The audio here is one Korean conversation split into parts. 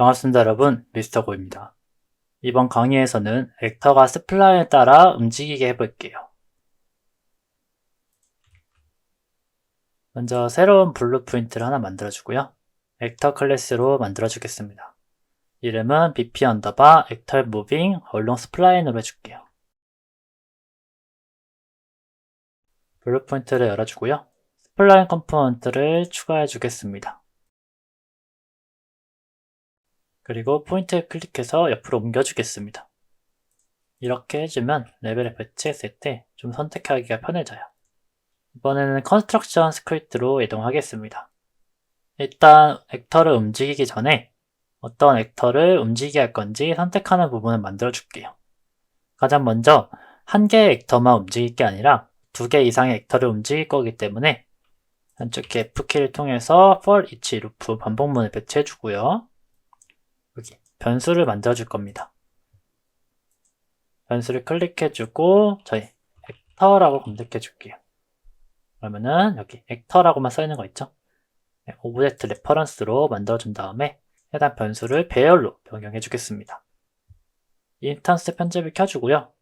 반갑습니다 여러분 미스터고입니다. 이번 강의에서는 액터가 스플라인에 따라 움직이게 해볼게요. 먼저 새로운 블루프린트를 하나 만들어주고요. 액터 클래스로 만들어주겠습니다. 이름은 bp 언더바 액터 무빙 얼롱 스플라인으로 해줄게요. 블루프린트를 열어주고요. 스플라인 컴포넌트를 추가해 주겠습니다. 그리고 포인트를 클릭해서 옆으로 옮겨주겠습니다. 이렇게 해주면 레벨을 배치했을 때 좀 선택하기가 편해져요. 이번에는 컨스트럭션 스크립트로 이동하겠습니다. 일단 액터를 움직이기 전에 어떤 액터를 움직이게 할 건지 선택하는 부분을 만들어 줄게요. 가장 먼저 한 개의 액터만 움직일 게 아니라 두 개 이상의 액터를 움직일 거기 때문에 한쪽 F키를 통해서 for each 루프 반복문을 배치해 주고요. 변수를 만들어 줄 겁니다. 변수를 클릭해 주고 저희 액터라고 검색해 줄게요. 그러면은 여기 액터라고만 써 있는 거 있죠? 네, 오브젝트 레퍼런스로 만들어 준 다음에 해당 변수를 배열로 변경해 주겠습니다. 인스턴스 편집을 켜주고요.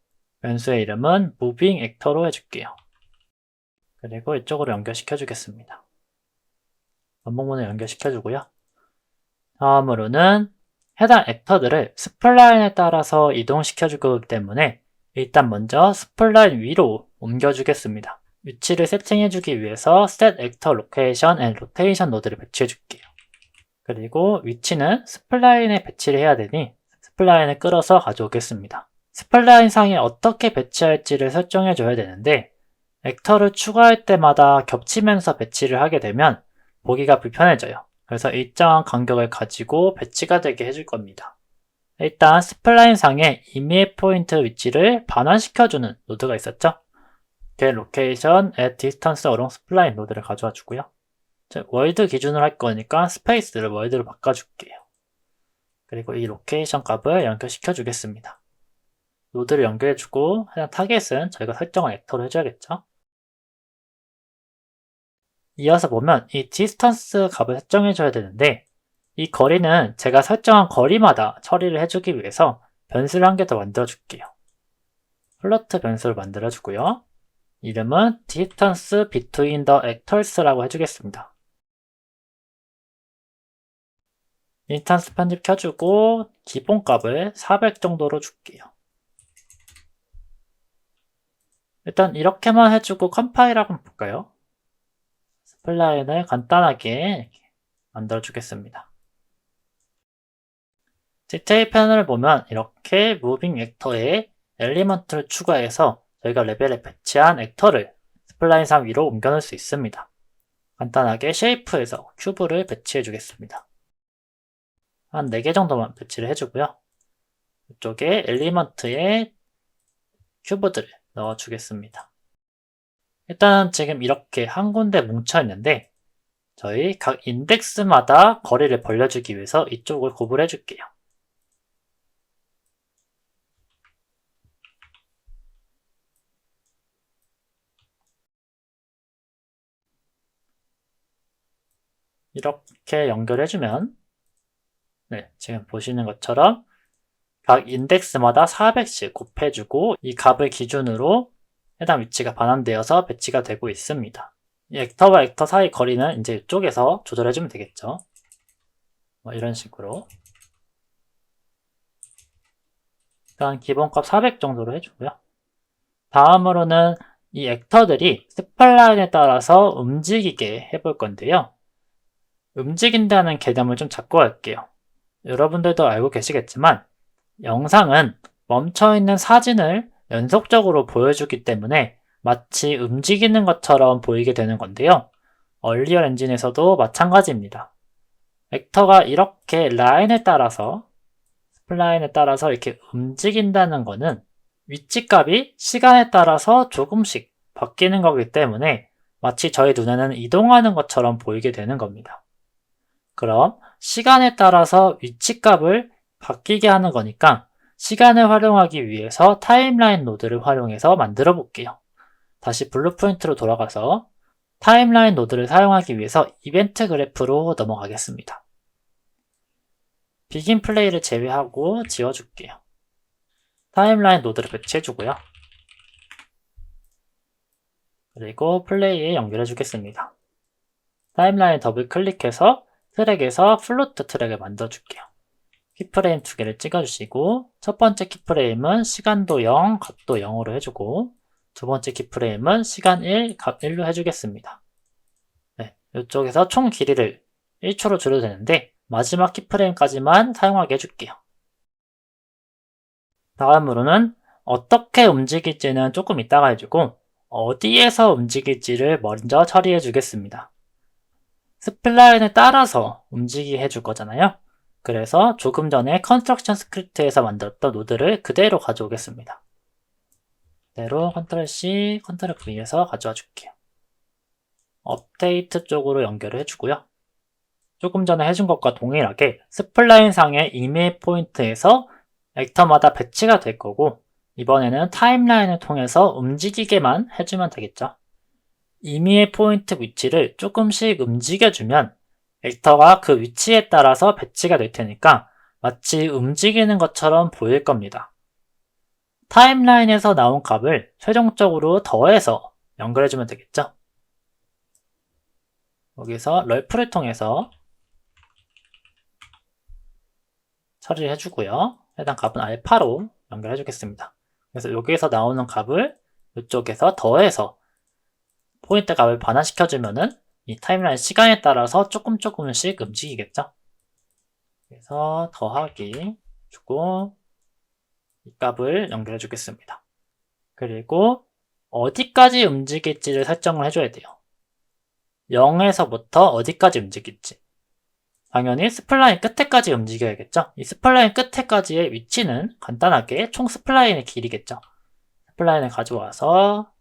변수의 이름은 moving actor로 해줄게요. 그리고 이쪽으로 연결시켜 주겠습니다. 반복문을 연결시켜 주고요. 다음으로는 해당 액터들을 스플라인에 따라서 이동시켜 줄 거기 때문에 일단 먼저 스플라인 위로 옮겨 주겠습니다. 위치를 세팅해 주기 위해서 set actor location and rotation 노드를 배치해 줄게요. 그리고 위치는 스플라인에 배치를 해야 되니 스플라인을 끌어서 가져오겠습니다. 스플라인 상에 어떻게 배치할지를 설정해 줘야 되는데 액터를 추가할 때마다 겹치면서 배치를 하게 되면 보기가 불편해져요. 그래서 일정한 간격을 가지고 배치가 되게 해줄 겁니다. 일단 스플라인 상에 이미의 포인트 위치를 반환시켜주는 노드가 있었죠? get location at distance along spline 노드를 가져와 주고요. 월드 기준으로 할 거니까 스페이스를 월드로 바꿔줄게요. 그리고 이 로케이션 값을 연결시켜 주겠습니다. 노드를 연결해주고 해당 타겟은 저희가 설정한 액터로 해줘야겠죠. 이어서 보면 이 distance 값을 설정해 줘야 되는데 이 거리는 제가 설정한 거리마다 처리를 해주기 위해서 변수를 한 개 더 만들어 줄게요. 플로트 변수를 만들어 주고요. 이름은 distance between the actors라고 해주겠습니다. 인스턴스 편집 켜주고 기본값을 400 정도로 줄게요. 일단 이렇게만 해주고 컴파일 한번 볼까요? 스플라인을 간단하게 만들어 주겠습니다. 디테일 패널을 보면 이렇게 무빙 액터에 엘리먼트를 추가해서 저희가 레벨에 배치한 액터를 스플라인 상 위로 옮겨 놓을 수 있습니다. 간단하게 쉐이프에서 큐브를 배치해 주겠습니다. 한 4개 정도만 배치를 해주고요. 이쪽에 엘리먼트에 큐브들을 넣어 주겠습니다. 일단 지금 이렇게 한 군데 뭉쳐 있는데 저희 각 인덱스마다 거리를 벌려주기 위해서 이쪽을 구분해 줄게요. 이렇게 연결해주면 네, 지금 보시는 것처럼 각 인덱스마다 400씩 곱해주고 이 값을 기준으로 해당 위치가 반환되어서 배치가 되고 있습니다. 이 액터와 액터 사이 거리는 이제 이쪽에서 조절해주면 되겠죠. 뭐 이런 식으로. 일단 기본값 400 정도로 해주고요. 다음으로는 이 액터들이 스플라인에 따라서 움직이게 해볼 건데요. 움직인다는 개념을 좀 잡고 할게요. 여러분들도 알고 계시겠지만 영상은 멈춰있는 사진을 연속적으로 보여주기 때문에 마치 움직이는 것처럼 보이게 되는 건데요. 얼리얼 엔진에서도 마찬가지입니다. 액터가 이렇게 라인에 따라서 스플라인에 따라서 이렇게 움직인다는 것은 위치값이 시간에 따라서 조금씩 바뀌는 거기 때문에 마치 저희 눈에는 이동하는 것처럼 보이게 되는 겁니다. 그럼 시간에 따라서 위치값을 바뀌게 하는 거니까 시간을 활용하기 위해서 타임라인 노드를 활용해서 만들어 볼게요. 다시 블루프린트로 돌아가서 타임라인 노드를 사용하기 위해서 이벤트 그래프로 넘어가겠습니다. 비긴 플레이를 제외하고 지워줄게요. 타임라인 노드를 배치해주고요. 그리고 플레이에 연결해 주겠습니다. 타임라인 더블 클릭해서 트랙에서 플로트 트랙을 만들어 줄게요. 키프레임 두 개를 찍어주시고 첫 번째 키프레임은 시간도 0, 값도 0으로 해주고 두 번째 키프레임은 시간 1, 값 1로 해주겠습니다. 네, 이쪽에서 총 길이를 1초로 줄여도 되는데 마지막 키프레임까지만 사용하게 해줄게요. 다음으로는 어떻게 움직일지는 조금 이따가 해주고 어디에서 움직일지를 먼저 처리해 주겠습니다. 스플라인을 따라서 움직이게 해줄 거잖아요. 그래서 조금 전에 컨스트럭션 스크립트에서 만들었던 노드를 그대로 가져오겠습니다. 그대로 컨트롤 C, 컨트롤 V에서 가져와 줄게요. 업데이트 쪽으로 연결을 해주고요. 조금 전에 해준 것과 동일하게 스플라인 상의 이메일 포인트에서 액터마다 배치가 될 거고 이번에는 타임라인을 통해서 움직이게만 해주면 되겠죠. 임의의 포인트 위치를 조금씩 움직여주면 액터가 그 위치에 따라서 배치가 될 테니까 마치 움직이는 것처럼 보일 겁니다. 타임라인에서 나온 값을 최종적으로 더해서 연결해주면 되겠죠. 여기서 럴프를 통해서 처리를 해주고요. 해당 값은 알파로 연결해 주겠습니다. 그래서 여기에서 나오는 값을 이쪽에서 더해서 포인트 값을 반환시켜주면은 이 타임라인 시간에 따라서 조금 조금씩 움직이겠죠. 그래서 더하기 주고 이 값을 연결해 주겠습니다. 그리고 어디까지 움직일지를 설정을 해줘야 돼요. 0에서부터 어디까지 움직일지. 당연히 스플라인 끝에까지 움직여야겠죠. 이 스플라인 끝에까지의 위치는 간단하게 총 스플라인의 길이겠죠. 스플라인을 가져와서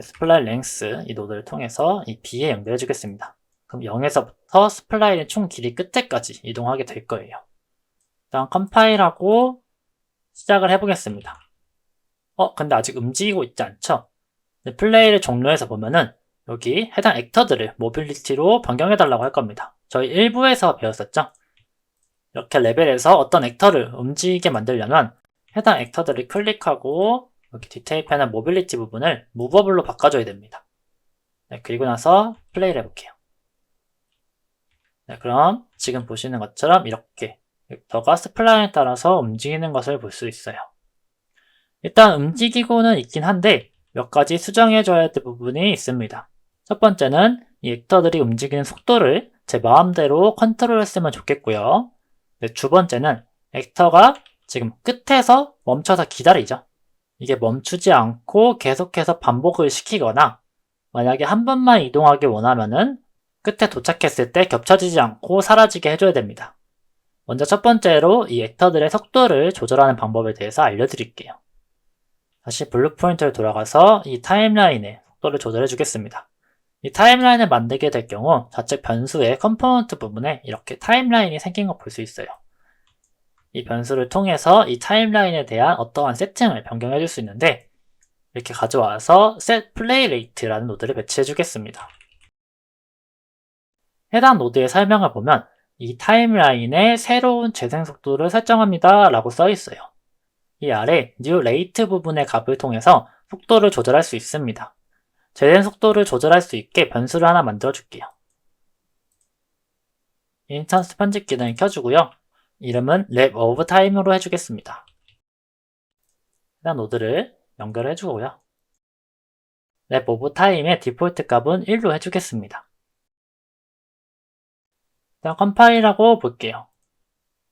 스플라인 랭스 이 노드를 통해서 이 B에 연결해 주겠습니다. 그럼 0에서부터 스플라인의 총 길이 끝에까지 이동하게 될 거예요. 일단 컴파일하고 시작을 해보겠습니다. 어, 근데 아직 움직이고 있지 않죠? 플레이를 종료해서 보면은 여기 해당 액터들을 모빌리티로 변경해달라고 할 겁니다. 저희 1부에서 배웠었죠? 이렇게 레벨에서 어떤 액터를 움직이게 만들려면 해당 액터들을 클릭하고 여기 패널 모빌리티 부분을 무버블로 바꿔줘야 됩니다. 네, 그리고 나서 플레이를 해볼게요. 네, 그럼 지금 보시는 것처럼 이렇게 액터가 스플라인에 따라서 움직이는 것을 볼 수 있어요. 일단 움직이고는 있긴 한데 몇 가지 수정해줘야 될 부분이 있습니다. 첫 번째는 이 액터들이 움직이는 속도를 제 마음대로 컨트롤했으면 좋겠고요. 네, 두 번째는 액터가 지금 끝에서 멈춰서 기다리죠. 이게 멈추지 않고 계속해서 반복을 시키거나 만약에 한 번만 이동하기 원하면은 끝에 도착했을 때 겹쳐지지 않고 사라지게 해줘야 됩니다. 먼저 첫 번째로 이 액터들의 속도를 조절하는 방법에 대해서 알려드릴게요. 다시 블루 포인트를 돌아가서 이 타임라인의 속도를 조절해 주겠습니다. 이 타임라인을 만들게 될 경우 좌측 변수의 컴포넌트 부분에 이렇게 타임라인이 생긴 거 볼 수 있어요. 이 변수를 통해서 이 타임라인에 대한 어떠한 세팅을 변경해 줄 수 있는데 이렇게 가져와서 set play rate라는 노드를 배치해 주겠습니다. 해당 노드의 설명을 보면 이 타임라인의 새로운 재생 속도를 설정합니다 라고 써 있어요. 이 아래 new rate 부분의 값을 통해서 속도를 조절할 수 있습니다. 재생 속도를 조절할 수 있게 변수를 하나 만들어 줄게요. 인스턴스 편집 기능을 켜주고요. 이름은 랩 오브 타임으로 해주겠습니다. 해당 노드를 연결해 주고요. 랩 오브 타임의 디폴트 값은 1로 해주겠습니다. 일단 컴파일하고 볼게요.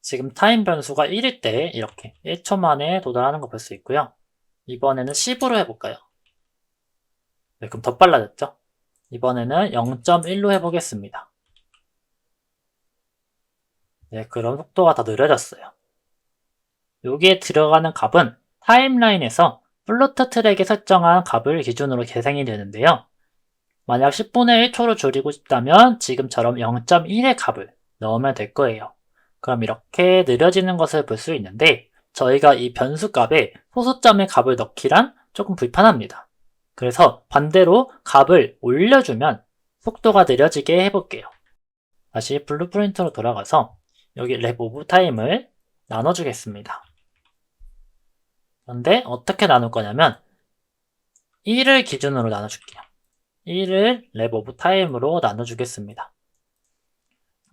지금 타임 변수가 1일 때 이렇게 1초 만에 도달하는 거 볼 수 있고요. 이번에는 10으로 해볼까요? 네, 그럼 더 빨라졌죠? 이번에는 0.1로 해보겠습니다. 네, 그럼 속도가 더 느려졌어요. 여기에 들어가는 값은 타임라인에서 플로트 트랙에 설정한 값을 기준으로 계산이 되는데요. 만약 10분의 1초로 줄이고 싶다면 지금처럼 0.1의 값을 넣으면 될 거예요. 그럼 이렇게 느려지는 것을 볼 수 있는데 저희가 이 변수 값에 소수점의 값을 넣기란 조금 불편합니다. 그래서 반대로 값을 올려주면 속도가 느려지게 해볼게요. 다시 블루프린트로 돌아가서 여기 랩 오브 타임을 나눠주겠습니다. 그런데 어떻게 나눌 거냐면 1을 기준으로 나눠줄게요. 1을 랩 오브 타임으로 나눠주겠습니다.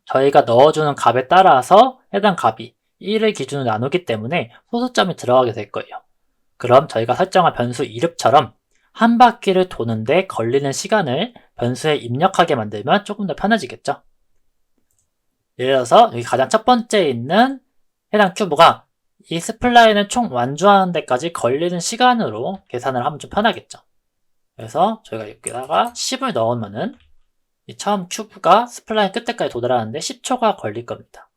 저희가 넣어주는 값에 따라서 해당 값이 1을 기준으로 나누기 때문에 소수점이 들어가게 될 거예요. 그럼 저희가 설정한 변수 이름처럼 한 바퀴를 도는데 걸리는 시간을 변수에 입력하게 만들면 조금 더 편해지겠죠. 예를 들어서 여기 가장 첫 번째에 있는 해당 큐브가 이 스플라인을 총 완주하는 데까지 걸리는 시간으로 계산을 하면 좀 편하겠죠. 그래서 저희가 여기다가 10을 넣으면은 이 처음 큐브가 스플라인 끝에까지 도달하는데 10초가 걸릴 겁니다.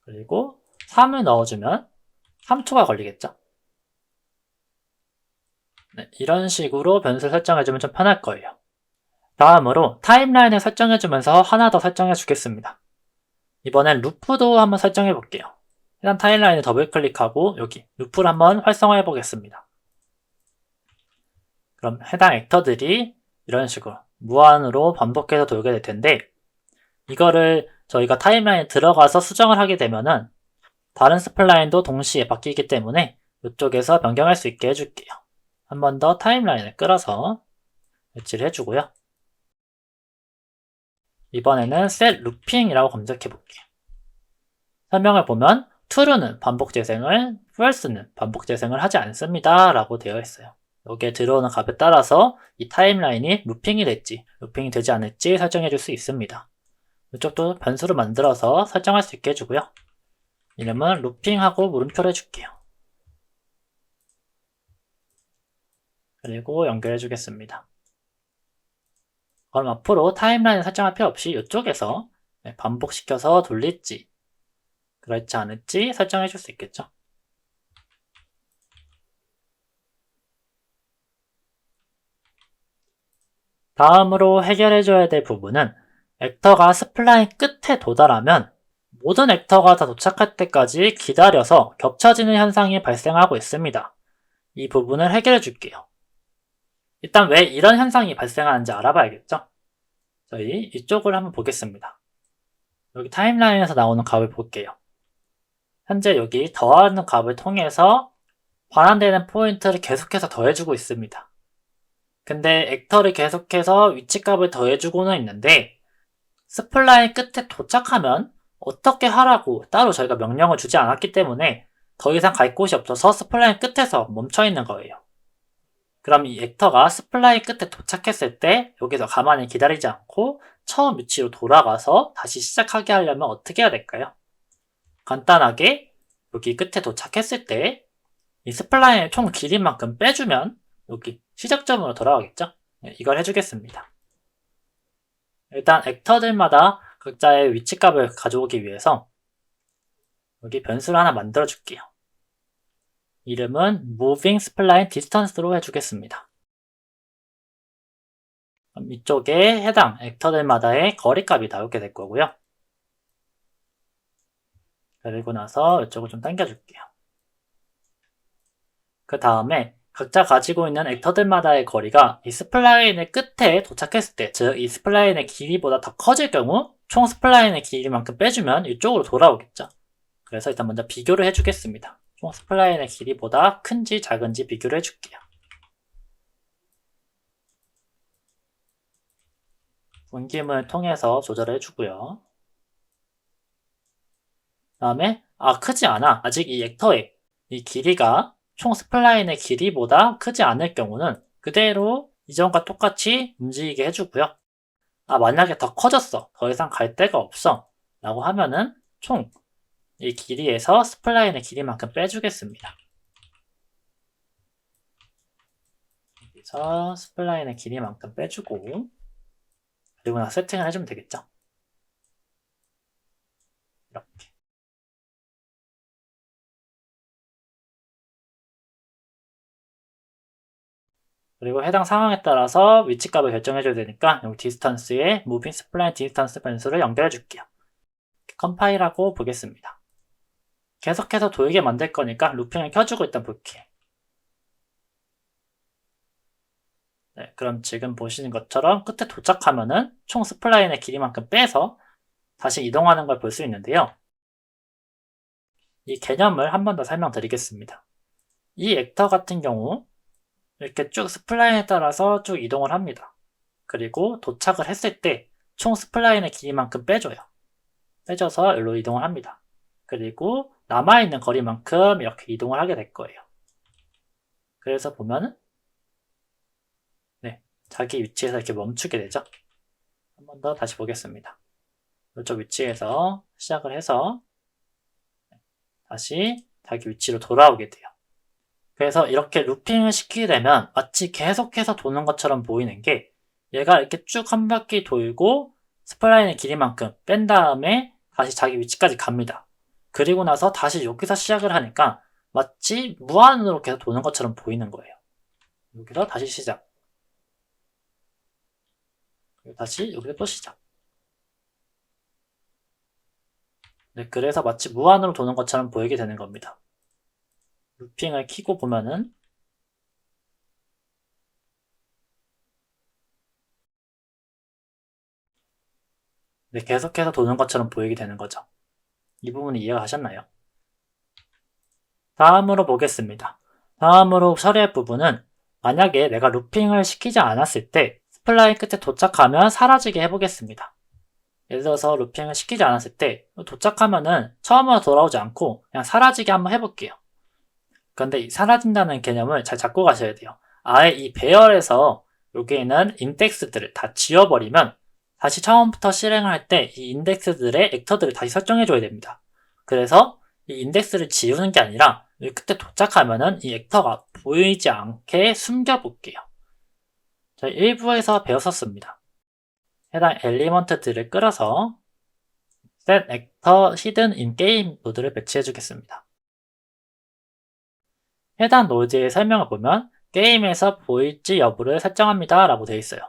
그리고 3을 넣어주면 3초가 걸리겠죠. 네, 이런 식으로 변수를 설정해주면 좀 편할 거예요. 다음으로 타임라인을 설정해주면서 하나 더 설정해 주겠습니다. 이번엔 루프도 한번 설정해 볼게요. 일단 타임라인을 더블 클릭하고 여기 루프를 한번 활성화해 보겠습니다. 그럼 해당 액터들이 이런 식으로 무한으로 반복해서 돌게 될 텐데 이거를 저희가 타임라인에 들어가서 수정을 하게 되면은 다른 스플라인도 동시에 바뀌기 때문에 이쪽에서 변경할 수 있게 해줄게요. 한 번 더 타임라인을 끌어서 배치를 해주고요. 이번에는 set looping이라고 검색해 볼게요. 설명을 보면 true는 반복 재생을, false는 반복 재생을 하지 않습니다. 라고 되어 있어요. 여기에 들어오는 값에 따라서 이 타임라인이 루핑이 됐지, 루핑이 되지 않을지 설정해 줄 수 있습니다. 이쪽도 변수를 만들어서 설정할 수 있게 해주고요. 이름은 루핑하고 물음표를 해줄게요. 그리고 연결해 주겠습니다. 그럼 앞으로 타임라인을 설정할 필요 없이 이쪽에서 네, 반복시켜서 돌릴지 그렇지 않을지 설정해 줄 수 있겠죠. 다음으로 해결해 줘야 될 부분은 액터가 스플라인 끝에 도달하면 모든 액터가 다 도착할 때까지 기다려서 겹쳐지는 현상이 발생하고 있습니다. 이 부분을 해결해 줄게요. 일단 왜 이런 현상이 발생하는지 알아봐야겠죠? 저희 이쪽을 한번 보겠습니다. 여기 타임라인에서 나오는 값을 볼게요. 현재 여기 더하는 값을 통해서 반환되는 포인트를 계속해서 더해주고 있습니다. 근데 액터를 계속해서 위치값을 더해주고는 있는데 스플라인 끝에 도착하면 어떻게 하라고 따로 저희가 명령을 주지 않았기 때문에 더 이상 갈 곳이 없어서 스플라인 끝에서 멈춰 있는 거예요. 그럼 이 액터가 스플라인 끝에 도착했을 때 여기서 가만히 기다리지 않고 처음 위치로 돌아가서 다시 시작하게 하려면 어떻게 해야 될까요? 간단하게 여기 끝에 도착했을 때 이 스플라인의 총 길이만큼 빼주면 여기 시작점으로 돌아가겠죠? 네, 이걸 해주겠습니다. 일단 액터들마다 각자의 위치값을 가져오기 위해서 여기 변수를 하나 만들어 줄게요. 이름은 moving spline distance로 해주겠습니다. 이쪽에 해당 액터들마다의 거리값이 나오게 될 거고요. 그리고 나서 이쪽을 좀 당겨줄게요. 그 다음에 각자 가지고 있는 액터들마다의 거리가 이 스플라인의 끝에 도착했을 때, 즉 이 스플라인의 길이보다 더 커질 경우 총 스플라인의 길이만큼 빼주면 이쪽으로 돌아오겠죠. 그래서 일단 먼저 비교를 해주겠습니다. 총 스플라인의 길이보다 큰지 작은지 비교를 해줄게요. 분김을 통해서 조절을 해주고요. 그 다음에 아 크지 않아. 아직 이 액터의 이 길이가 총 스플라인의 길이보다 크지 않을 경우는 그대로 이전과 똑같이 움직이게 해주고요. 아 만약에 더 커졌어. 더 이상 갈 데가 없어. 라고 하면은 총 이 길이에서 스플라인의 길이만큼 빼주겠습니다. 여기서 스플라인의 길이만큼 빼주고 그리고 나 세팅을 해주면 되겠죠. 이렇게. 그리고 해당 상황에 따라서 위치값을 결정해줘야 되니까 여기 디스턴스에 moving spline distance 변수를 연결해 줄게요. 컴파일하고 보겠습니다. 계속해서 돌게 만들 거니까 루핑을 켜주고 일단 볼게요. 네, 그럼 지금 보시는 것처럼 끝에 도착하면은 총 스플라인의 길이만큼 빼서 다시 이동하는 걸 볼 수 있는데요. 이 개념을 한 번 더 설명드리겠습니다. 이 액터 같은 경우 이렇게 쭉 스플라인에 따라서 쭉 이동을 합니다. 그리고 도착을 했을 때 총 스플라인의 길이만큼 빼줘요. 빼줘서 여기로 이동을 합니다. 그리고 남아있는 거리만큼 이렇게 이동을 하게 될 거예요. 그래서 보면은 네, 자기 위치에서 이렇게 멈추게 되죠. 한 번 더 다시 보겠습니다. 이쪽 위치에서 시작을 해서 다시 자기 위치로 돌아오게 돼요. 그래서 이렇게 루핑을 시키게 되면 마치 계속해서 도는 것처럼 보이는 게 얘가 이렇게 쭉 한 바퀴 돌고 스플라인의 길이만큼 뺀 다음에 다시 자기 위치까지 갑니다. 그리고 나서 다시 여기서 시작을 하니까 마치 무한으로 계속 도는 것처럼 보이는 거예요. 여기서 다시 시작. 다시 여기서 또 시작. 네, 그래서 마치 무한으로 도는 것처럼 보이게 되는 겁니다. 루핑을 키고 보면은 네, 계속해서 도는 것처럼 보이게 되는 거죠. 이 부분이 이해가 가셨나요? 다음으로 보겠습니다. 다음으로 처리할 부분은 만약에 내가 루핑을 시키지 않았을 때 스플라인 끝에 도착하면 사라지게 해보겠습니다. 예를 들어서 루핑을 시키지 않았을 때 도착하면은 처음으로 돌아오지 않고 그냥 사라지게 한번 해볼게요. 그런데 이 사라진다는 개념을 잘 잡고 가셔야 돼요. 아예 이 배열에서 여기에 있는 인덱스들을 다 지워버리면 다시 처음부터 실행을 할 때 이 인덱스들의 액터들을 다시 설정해 줘야 됩니다. 그래서 이 인덱스를 지우는 게 아니라 그때 도착하면은 이 액터가 보이지 않게 숨겨 볼게요. 저희 1부에서 배웠었습니다. 해당 엘리먼트들을 끌어서 set actor hidden in game 노드를 배치해 주겠습니다. 해당 노드의 설명을 보면 게임에서 보일지 여부를 설정합니다 라고 되어 있어요.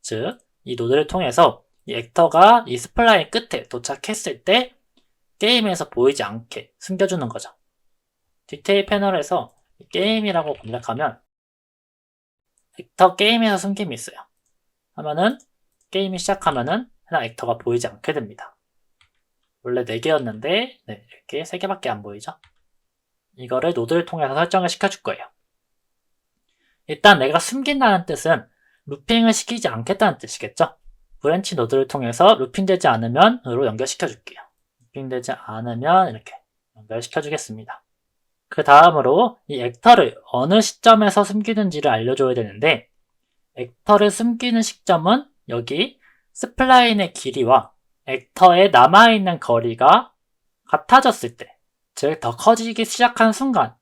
즉, 이 노드를 통해서 이 액터가 이 스플라인 끝에 도착했을 때 게임에서 보이지 않게 숨겨주는 거죠. 디테일 패널에서 게임이라고 검색하면 액터 게임에서 숨김이 있어요. 하면은 게임이 시작하면은 해당 액터가 보이지 않게 됩니다. 원래 4개였는데 네, 이렇게 3개밖에 안 보이죠. 이거를 노드를 통해서 설정을 시켜줄 거예요. 일단 내가 숨긴다는 뜻은 루핑을 시키지 않겠다는 뜻이겠죠? 브랜치 노드를 통해서 루핑되지 않으면으로 연결시켜 줄게요. 루핑되지 않으면 이렇게 연결시켜 주겠습니다. 그 다음으로 이 액터를 어느 시점에서 숨기는지를 알려줘야 되는데 액터를 숨기는 시점은 여기 스플라인의 길이와 액터에 남아있는 거리가 같아졌을 때, 즉 더 커지기 시작한 순간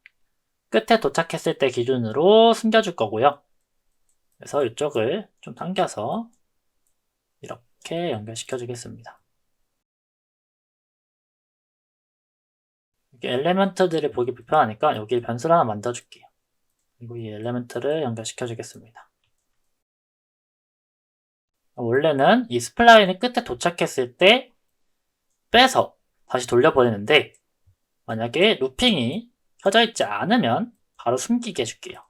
끝에 도착했을 때 기준으로 숨겨줄 거고요. 그래서 이쪽을 좀 당겨서 이렇게 연결시켜 주겠습니다. 이렇게 엘리멘트들이 보기 불편하니까 여기 변수를 하나 만들어 줄게요. 그리고 이 엘리멘트를 연결시켜 주겠습니다. 원래는 이 스플라인이 끝에 도착했을 때 빼서 다시 돌려보내는데 만약에 루핑이 켜져 있지 않으면 바로 숨기게 해줄게요.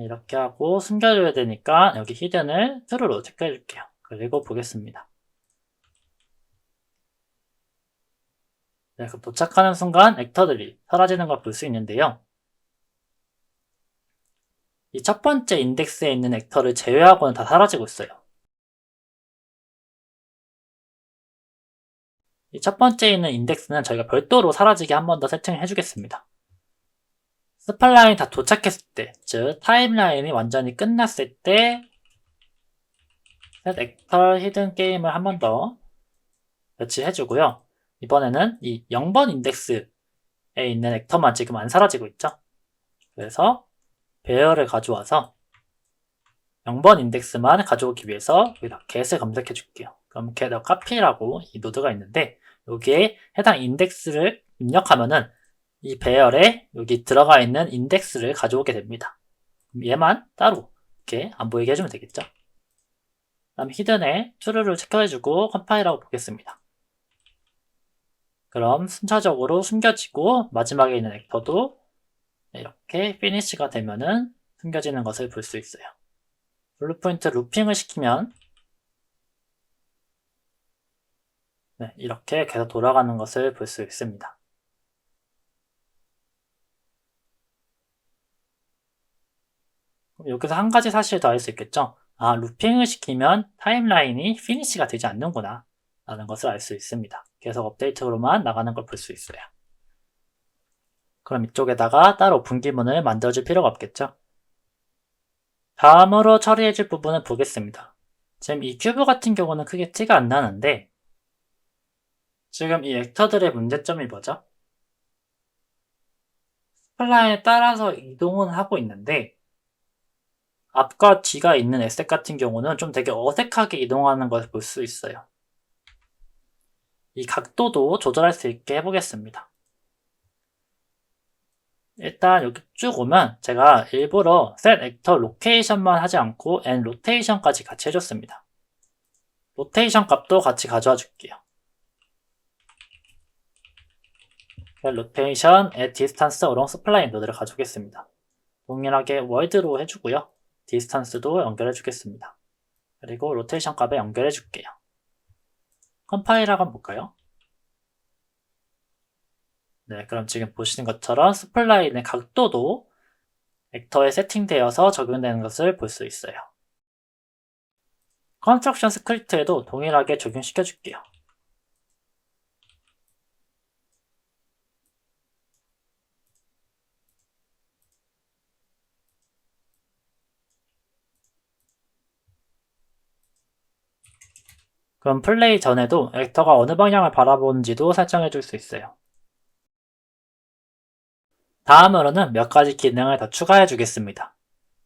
이렇게 하고 숨겨줘야 되니까 여기 히든을 true로 체크해 줄게요. 그리고 보겠습니다. 네, 그럼 도착하는 순간 액터들이 사라지는 걸 볼 수 있는데요. 이 첫 번째 인덱스에 있는 액터를 제외하고는 다 사라지고 있어요. 이 첫 번째에 있는 인덱스는 저희가 별도로 사라지게 한 번 더 세팅을 해주겠습니다. 스플라인이 다 도착했을 때, 즉 타임라인이 완전히 끝났을 때 set actor hidden 게임을 한 번 더 배치해 주고요. 이번에는 이 0번 인덱스에 있는 액터만 지금 안 사라지고 있죠. 그래서 배열을 가져와서 0번 인덱스만 가져오기 위해서 여기다 get을 검색해 줄게요. 그럼 get copy라고 이 노드가 있는데 여기에 해당 인덱스를 입력하면은 이 배열에 여기 들어가 있는 인덱스를 가져오게 됩니다. 얘만 따로 이렇게 안 보이게 해주면 되겠죠. 다음 히든에 true를 체크해주고 컴파일하고 보겠습니다. 그럼 순차적으로 숨겨지고 마지막에 있는 액터도 이렇게 피니시가 되면은 숨겨지는 것을 볼 수 있어요. 블루포인트 루핑을 시키면 네, 이렇게 계속 돌아가는 것을 볼 수 있습니다. 그럼 여기서 한 가지 사실 더 알 수 있겠죠? 아, 루핑을 시키면 타임라인이 피니시가 되지 않는구나 라는 것을 알 수 있습니다. 계속 업데이트로만 나가는 걸 볼 수 있어요. 그럼 이쪽에다가 따로 분기문을 만들어줄 필요가 없겠죠? 다음으로 처리해줄 부분을 보겠습니다. 지금 이 큐브 같은 경우는 크게 티가 안 나는데 지금 이 액터들의 문제점이 뭐죠? 스플라인에 따라서 이동은 하고 있는데 앞과 뒤가 있는 에셋 같은 경우는 좀 되게 어색하게 이동하는 것을 볼 수 있어요. 이 각도도 조절할 수 있게 해보겠습니다. 일단 여기 쭉 오면 제가 일부러 set actor location만 하지 않고 and rotation까지 같이 해줬습니다. 로테이션 값도 같이 가져와 줄게요. 로테이션 at distance along spline 노드를 가져오겠습니다. 동일하게 월드로 해주고요. 디스턴스도 연결해 주겠습니다. 그리고 로테이션 값에 연결해 줄게요. 컴파일하고 한번 볼까요? 네, 그럼 지금 보시는 것처럼 스플라인의 각도도 액터에 세팅되어서 적용되는 것을 볼 수 있어요. 컨스트럭션 스크립트에도 동일하게 적용시켜 줄게요. 그럼 플레이 전에도 액터가 어느 방향을 바라보는지도 설정해 줄 수 있어요. 다음으로는 몇 가지 기능을 더 추가해 주겠습니다.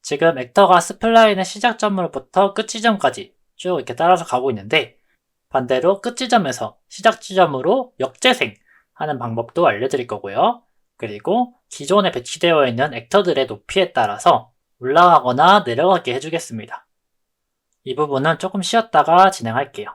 지금 액터가 스플라인의 시작 점으로부터 끝 지점까지 쭉 이렇게 따라서 가고 있는데 반대로 끝 지점에서 시작 지점으로 역재생 하는 방법도 알려드릴 거고요. 그리고 기존에 배치되어 있는 액터들의 높이에 따라서 올라가거나 내려가게 해주겠습니다. 이 부분은 조금 쉬었다가 진행할게요.